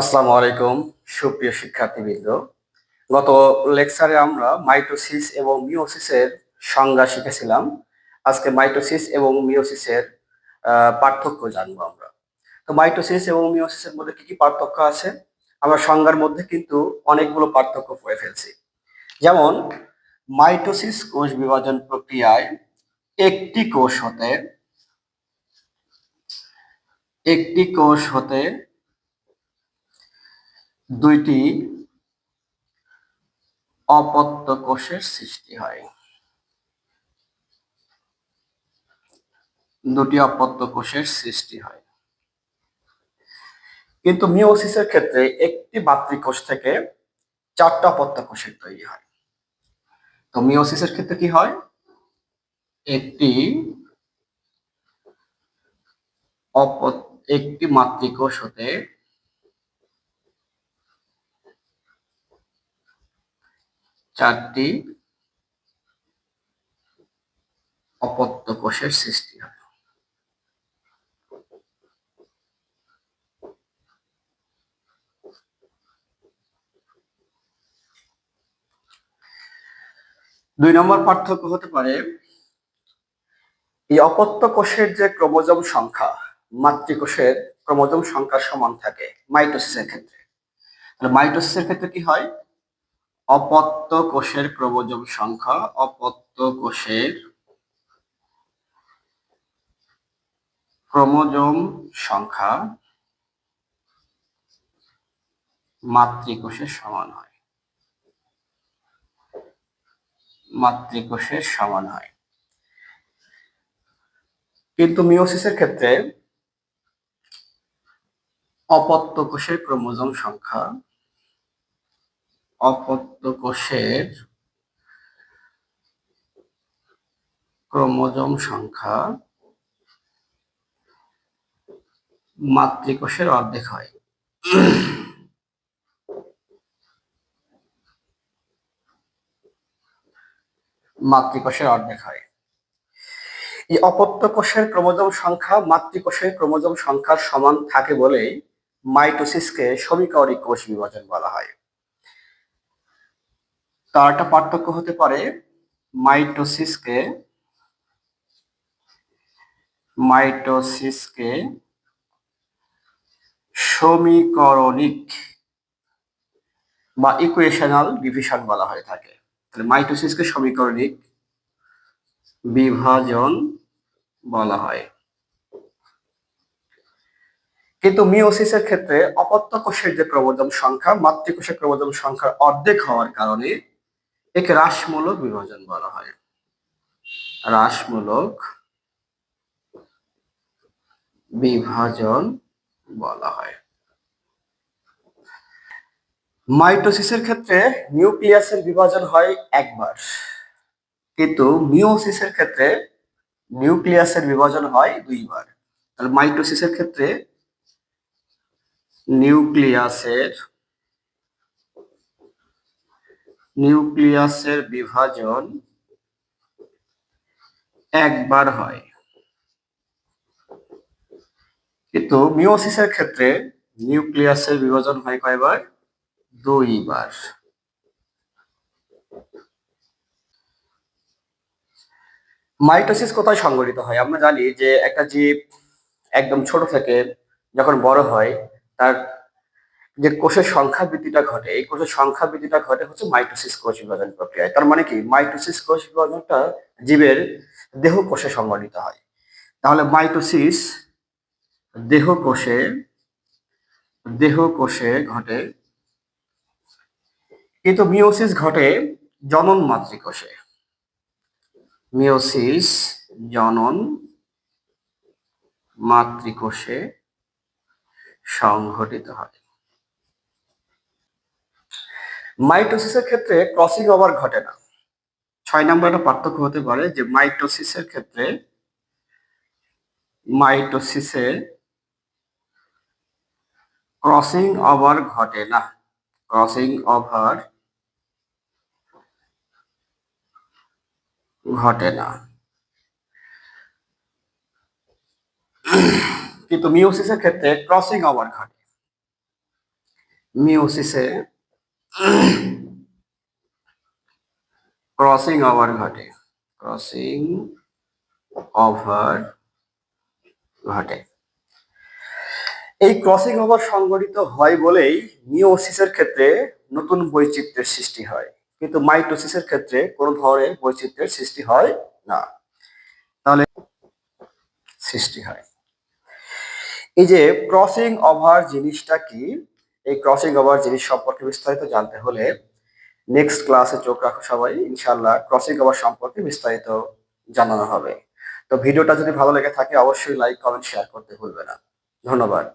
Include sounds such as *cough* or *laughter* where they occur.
আসসালামু আলাইকুম, সুপ্রিয় শিক্ষার্থীবৃন্দ। গত লেকচারে আমরা মাইটোসিস এবং মিওসিসের সংজ্ঞা শিখেছিলাম। আজকে মাইটোসিস এবং মিওসিসের পার্থক্য জানব আমরা। তো মাইটোসিস এবং মিওসিসের মধ্যে কি কি পার্থক্য আছে? আমরা সংজ্ঞার মধ্যে কিন্তু অনেকগুলো পার্থক্য পড়ে ফেলছি। যেমন, মাইটোসিস কোষ বিভাজন প্রক্রিয়ায় একটি কোষ হতে, একটি কোষ হতে দুইটি অপত্য কোষের সৃষ্টি হয়। দুটি অপত্য কোষের সৃষ্টি হয়। কিন্তু মিওসিসের ক্ষেত্রে একটি মাতৃকোষ থেকে চারটা অপত্য কোষের তৈরি হয়। তো মিওসিসের ক্ষেত্রে কি হয়? একটি একটি মাতৃকোষ হতে চারটি অপত্য কোষের সৃষ্টি হয় দুই নম্বর পার্থক্য হতে পারে, এই অপত্য কোষের যে ক্রোমোজোম সংখ্যা, মাতৃকোষের ক্রোমোজোম সংখ্যার সমান থাকে মাইটোসিসের ক্ষেত্রে। মাইটোসিসের ক্ষেত্রে কি হয়? অপত্য কোষের ক্রোমোজোম সংখ্যা, অপত্য কোষের ক্রোমোজোম সংখ্যা মাতৃকোষের সমান হয়। মাতৃকোষের সমান হয়। কিন্তু মিওসিসের ক্ষেত্রে অপত্য কোষের ক্রোমোজোম সংখ্যা অপত্য কোষের ক্রোমোজোম সংখ্যা মাতৃকোষের অর্ধেক হয়। মাতৃকোষের অর্ধেক হয়। এই অপত্য কোষের ক্রোমোজোম সংখ্যা মাতৃকোষের ক্রোমোজোম সংখ্যার সমান থাকে বলেই মাইটোসিসকে সমীকরণিক কোষ বিভাজন বলা হয়। তার একটা পার্থক্য হতে পারে মাইটোসিসকে মাইটোসিসকে সমীকরণিক বা ইকুয়েশনাল ডিভিশন বলা হয়ে থাকে। তাহলে মাইটোসিসকে সমীকরণিক বিভাজন বলা হয়। কিন্তু মিওসিসের ক্ষেত্রে অপত্য কোষের যে ক্রোমোজোম সংখ্যা মাতৃকোষের ক্রোমোজোম সংখ্যার অর্ধেক হওয়ার কারণে একে হ্রাসমূলক বিভাজন বলা হয়। হ্রাসমূলক বিভাজন বলা হয়। মাইটোসিসের ক্ষেত্রে নিউক্লিয়াসের বিভাজন হয় একবার। কিন্তু মিওসিসের ক্ষেত্রে নিউক্লিয়াসের বিভাজন হয় দুইবার। তাহলে মাইটোসিসের ক্ষেত্রে নিউক্লিয়াসের নিউক্লিয়াসের বিভাজন একবার হয়। কিন্তু মিওসিসের ক্ষেত্রে নিউক্লিয়াসের বিভাজন হয় কয়বার? দুইবার। মাইটোসিস কোথায় সংঘটিত হয়? আমরা জানি যে একটা জীব একদম ছোট থেকে যখন বড় হয়, তার যে কোষের সংখ্যা বৃদ্ধিটা ঘটে, এই কোষের সংখ্যা বৃদ্ধিটা ঘটে হচ্ছে মাইটোসিস কোষ বিভাজন প্রক্রিয়ায়। তার মানে কি? মাইটোসিস কোষ বিভাজনটা জীবের দেহ কোষে সংঘটিত হয়। তাহলে মাইটোসিস দেহ কোষে দেহ কোষে ঘটে কিন্তু মিওসিস ঘটে জনন মাতৃকোষে মিওসিস জনন মাতৃকোষে সংঘটিত হয়। মাইটোসিসের ক্ষেত্রে ক্রসিং ওভার ঘটে না। ছয় নম্বর একটা পার্থক্য হতে পারে যে মাইটোসিসের ক্ষেত্রে মাইটোসিসে ক্রসিং ওভার ঘটে না। ক্রসিং ওভার ঘটে না। কিন্তু মিওসিসের ক্ষেত্রে ক্রসিং ওভার ঘটে। মিওসিসে *coughs* ক্রসিং ওভার ঘটে। ক্রসিং ওভার ঘটে। এই ক্রসিং ওভার সংঘটিত হয় বলেই মিওসিসের ক্ষেত্রে নতুন বৈচিত্র্যের সৃষ্টি হয়। কিন্তু মাইটোসিসের ক্ষেত্রে কোনো ধরনের বৈচিত্র্যের সৃষ্টি হয় না। তাহলে সৃষ্টি হয়। এই যে ক্রসিং ওভার জিনিসটা কি? এই ক্রসিং ওভার জিনিস সম্পর্কে বিস্তারিত জানতে হলে নেক্সট ক্লাসে চোখ রাখো সবাই। ইনশাল্লাহ ক্রসিং ওভার সম্পর্কে বিস্তারিত জানানো হবে। তো ভিডিওটা যদি ভালো লেগে থাকে, অবশ্যই লাইক কমেন্ট শেয়ার করতে ভুলবে না। ধন্যবাদ।